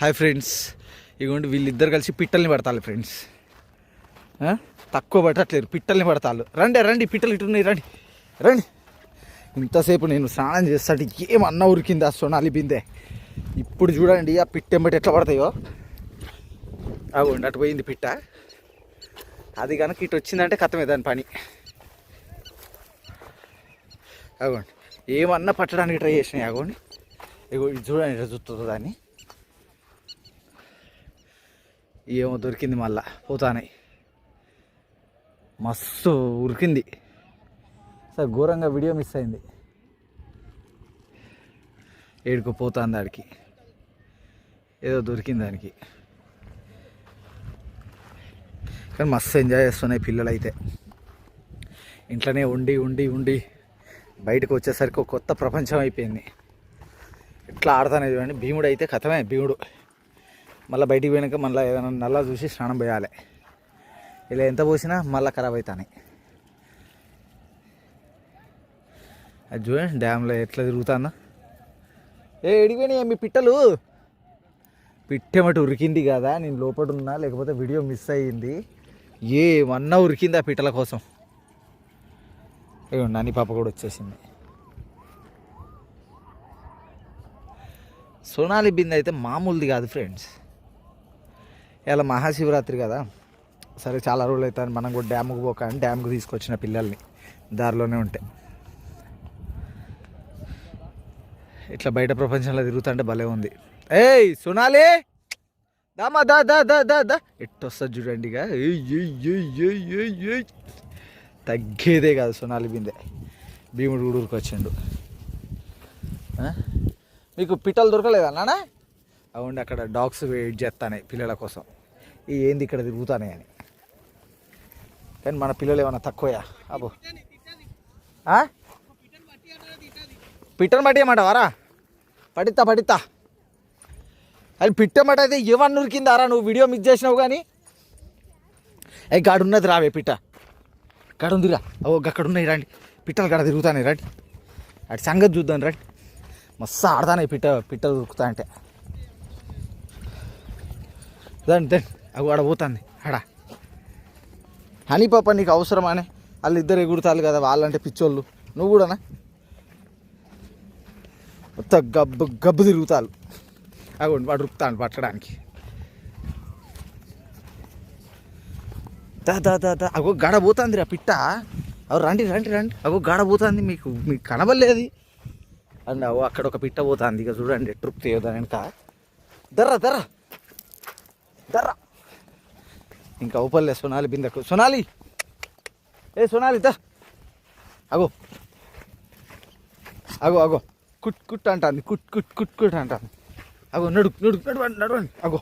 Hi friends. ఇగోండి వీళ్ళిద్దరు కలిసి పిట్టల్ని పడతారు ఫ్రెండ్స్. తక్కువ పట్టట్లేరు పిట్టల్ని పడతారు రండి రండి పిట్టలు ఇటున్నాయి రండి. రండి. ఇంతసేపు నేను స్నానం చేస్తాడు ఏమన్నా ఉరికింది ఆ సొనాలి బిందే? ఇప్పుడు చూడండి ఆ పిట్టెంబటి ఎట్లా పడతాయో. అగోండి అటు పోయింది పిట్ట. అది కనుక ఇటు వచ్చిందంటే కథమే దాని పని. అగోండి ఏమన్నా పట్టడానికి ట్రై చేసినాయి అగోండి? ఇగో ఇది చూడండి ఇట్లా దాన్ని. ఏమో దొరికింది మళ్ళా. పోతానాయి మస్తు ఉరికింది. సార్ ఘోరంగా వీడియో మిస్ అయింది. ఏడుకో పోతాంది దానికి ఏదో దొరికింది దానికి. కానీ మస్తు ఎంజాయ్ చేస్తున్నాయి పిల్లలు అయితే ఇంట్లోనే ఉండి ఉండి ఉండి బయటకు వచ్చేసరికి ఒక కొత్త ప్రపంచం అయిపోయింది. ఎట్లా ఆడుతానే చూడండి. భీముడు అయితే కథమే భీముడు. మళ్ళీ బయటికి పోయినాక మళ్ళీ ఏదైనా నల్లా చూసి స్నానం పోయాలి. ఇలా ఎంత పోసినా మళ్ళీ ఖరాబ్ అవుతాయి అది చూడండి డ్యామ్లో ఎట్లా తిరుగుతానా ఏ ఎడిపోయినాయి మీ పిట్టలు? పిట్టెమటి ఉరికింది కదా నేను లోపల ఉన్నా లేకపోతే వీడియో మిస్ అయ్యింది. ఏమన్నా ఉరికింది ఆ పిట్టల కోసం? ఇవ్వండి నాని పాప కూడా వచ్చేసింది. సోనాలి బిందె అయితే మామూలుది కాదు ఫ్రెండ్స్. ఇలా మహాశివరాత్రి కదా. సరే చాలా రోజులు అవుతాను మనం కూడా డ్యామ్కి పోక అని డ్యామ్కి తీసుకొచ్చిన పిల్లల్ని దారిలోనే ఉంటాయి ఇట్లా బయట ప్రపంచంలో తిరుగుతుంటే భలే ఉంది. ఏయ్ సోనాలి! దామా దా దా దా దా దా. ఎట్టొస్తుంది చూడండి ఇక. ఏయ్, తగ్గేదే కాదు సోనాలి బిందే. భీముడు ఊరికి వచ్చిండు మీకు పిట్టలు దొరకలేదా నాన్న అవును అక్కడ డాగ్స్ వెయిట్ చేస్తానే పిల్లల కోసం. ఈ ఏంది ఇక్కడ తిరుగుతానే అని. కానీ మన పిల్లలు ఏమైనా తక్కువయా? అబ్బో. ఆ? పిట్టను పట్టేయమంటావారా పడితా పడితా అది పిట్టమాట అయితే ఏమన్నా ఉరికిందారా నువ్వు వీడియో మిస్ చేసినావు కానీ. అయ్యి గాడున్నది రావే పిట్ట. గాడు ఉందిరా ఓ అక్కడ ఉన్నాయి రండి. పిట్టలు గడ తిరుగుతానే రండి. అటు సంగతి చూద్దాం రండి. మస్తు ఆడతానే పిట్ట పిట్ట దొరుకుతా అంటే. దాని దండి అవి ఆడ పోతుంది. ఆడ. హనీ పాప నీకు అవసరమానే? వాళ్ళు ఇద్దరు ఎగురుతారు కదా వాళ్ళంటే పిచ్చోళ్ళు. నువ్వు కూడానా? మొత్తం గబ్బు గబ్బు తిరుగుతారు. అగోండి వాడు రుక్తాను పట్టడానికి. దా దా దా దా. అగో గడ పోతుంది రా పిట్ట. అవు రండి రండి రండి. అగో గడ పోతుంది మీకు. మీకు కనబడలేదు. అండ్ అవు అక్కడ ఒక పిట్ట పోతుంది. ఇక చూడండి ట్రిప్ చేయదా వెనక. దర్రా దర్రా. దర్రా. ఇంకా ఊపల్లే సొనాలి బిందకు. సొనాలి! ఏ సొనాలి దా! అగో అగో అగో కుట్ కుట్ అంటుంది. కుట్ కుట్ కుట్ కుట్ అంటుంది. అగో నడు నడు నడవండి నడవండి. అగో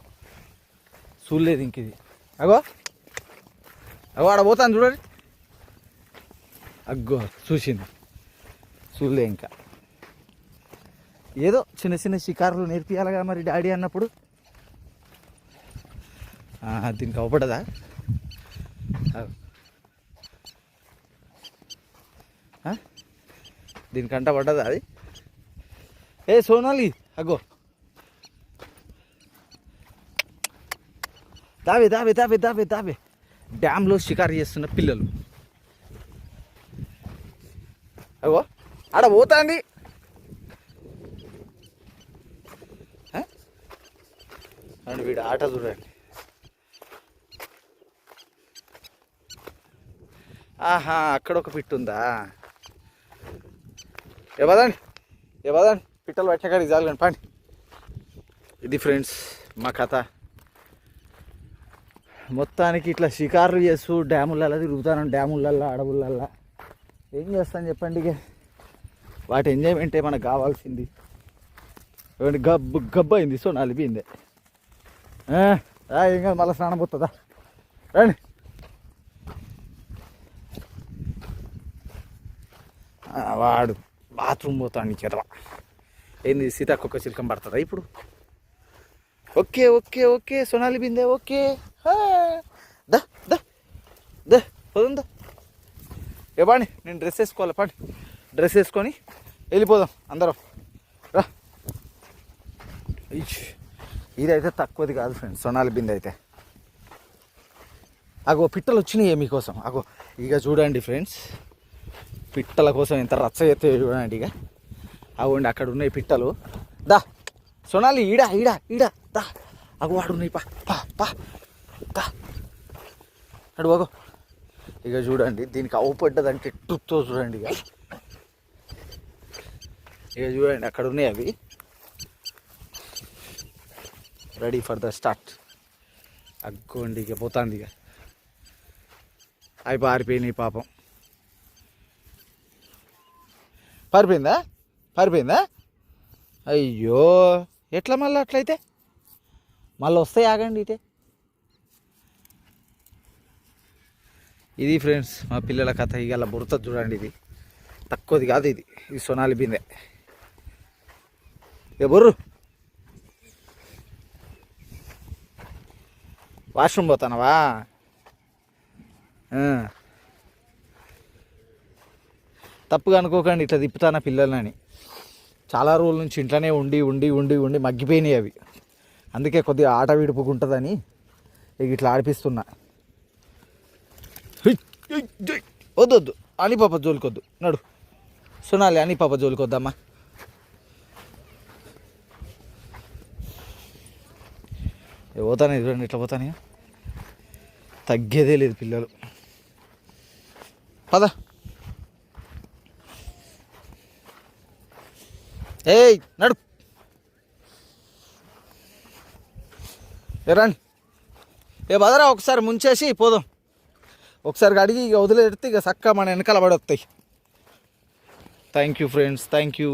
చూడలేదు ఇంక ఇది. అగో అగో ఆడ పోతాను చూడండి. అగ్గో చూసింది. చూడలే ఇంకా. ఏదో చిన్న చిన్న షికారులు నేర్పియాలిగా మరి డాడీ అన్నప్పుడు. దీనికి అవపడదా దీనికంట పడ్డదా అది? ఏ సోనాలి అగో. దావే దావే దావే దావే దావే. డ్యామ్లో షికారు చేస్తున్న పిల్లలు. అగో ఆడ పోతాంది. అండ్ వీడు ఆట చూడండి. ఆహా అక్కడ ఒక పిట్టు ఉందా? ఇవ్వదండి ఇవ్వదండి పిట్టలు పట్టకాడికి చాలు కానీ పండి ఇది ఫ్రెండ్స్ మా కథ. మొత్తానికి ఇట్లా షికారులు చేస్తూ డ్యాములలో తిరుగుతాను డ్యాములల్లో అడవులల్లో. ఏం చేస్తాను చెప్పండి ఇక? వాటి ఎంజాయ్మెంటే మనకు కావాల్సింది? గబ్బు గబ్బు అయింది సో నలిపింది. ఏం కాదు మళ్ళీ స్నానం పోతుందా? రండి. వాడు బాత్రూమ్ పోతాడు చెదవ ఏంది సీతాకొక్క చిలకం పడుతుందా ఇప్పుడు? Okay okay okay Sonali Bendre okay. హా. దా దా దా పోదా ఏ బాండి నేను డ్రెస్ వేసుకోవాలి పండి. డ్రెస్ వేసుకొని వెళ్ళిపోదాం అందరం. రా. ఇచ్. ఇదైతే తక్కువది కాదు ఫ్రెండ్స్ సొనాలి బిందె అయితే. అగో పిట్టలు వచ్చినాయి మీకోసం. అగో ఇక చూడండి ఫ్రెండ్స్. పిట్టల కోసం ఎంత రచ్చ చేస్తే చూడండి ఇక. అగోండి అక్కడ ఉన్నాయి పిట్టలు. దా సొనాలి ఈడ ఈడ ఈడ. దా అగు వాడు ఉన్నాయి పా పా పా. దా. అడు బాగో ఇక చూడండి దీనికి అవుపడ్డదంటే ఎట్టుతో చూడండి ఇక. ఇక చూడండి అక్కడ ఉన్నాయి అవి. రెడీ ఫర్ ద స్టార్ట్ అగ్గోండి ఇక పోతాంది ఇక. అవి పారిపోయినాయి పాపం. పారిపోయిందా? పారిపోయిందా? అయ్యో ఎట్లా మళ్ళీ అట్లయితే? మళ్ళీ వస్తాయి ఆగండి ఇటే. ఇది ఫ్రెండ్స్ మా పిల్లల కథ. ఇవాళ బుడత చూడండి ఇది. తక్కువది కాదు ఇది. ఇది సొనాలి బిందె. ఇక బొర్రు? వాష్రూమ్ పోతానవా? తప్పుగా అనుకోకండి ఇట్లా తిప్పుతానా పిల్లలని చాలా రోజుల నుంచి ఇంట్లోనే ఉండి ఉండి ఉండి ఉండి మగ్గిపోయినాయి అవి. అందుకే కొద్దిగా ఆట విడుపుకుంటుందని ఇక ఇట్లా ఆడిపిస్తున్నా. హియ్, హియ్, హియ్. వద్దు వద్దు. అని పాప జోలికొద్దు. నడు. సునాలి అని పాప జోలికొద్దమ్మా. పోతానే చూడండి ఇట్లా పోతానే తగ్గేదే లేదు పిల్లలు. పద. ఏయ్ నడు. ఏ రండి. ఏ బదరా ఒకసారి ముంచేసి పోదాం. ఒకసారి అడిగి ఇక వదిలేడితే ఇక చక్క మన వెనకాల పడి వస్తాయి thank you friends thank you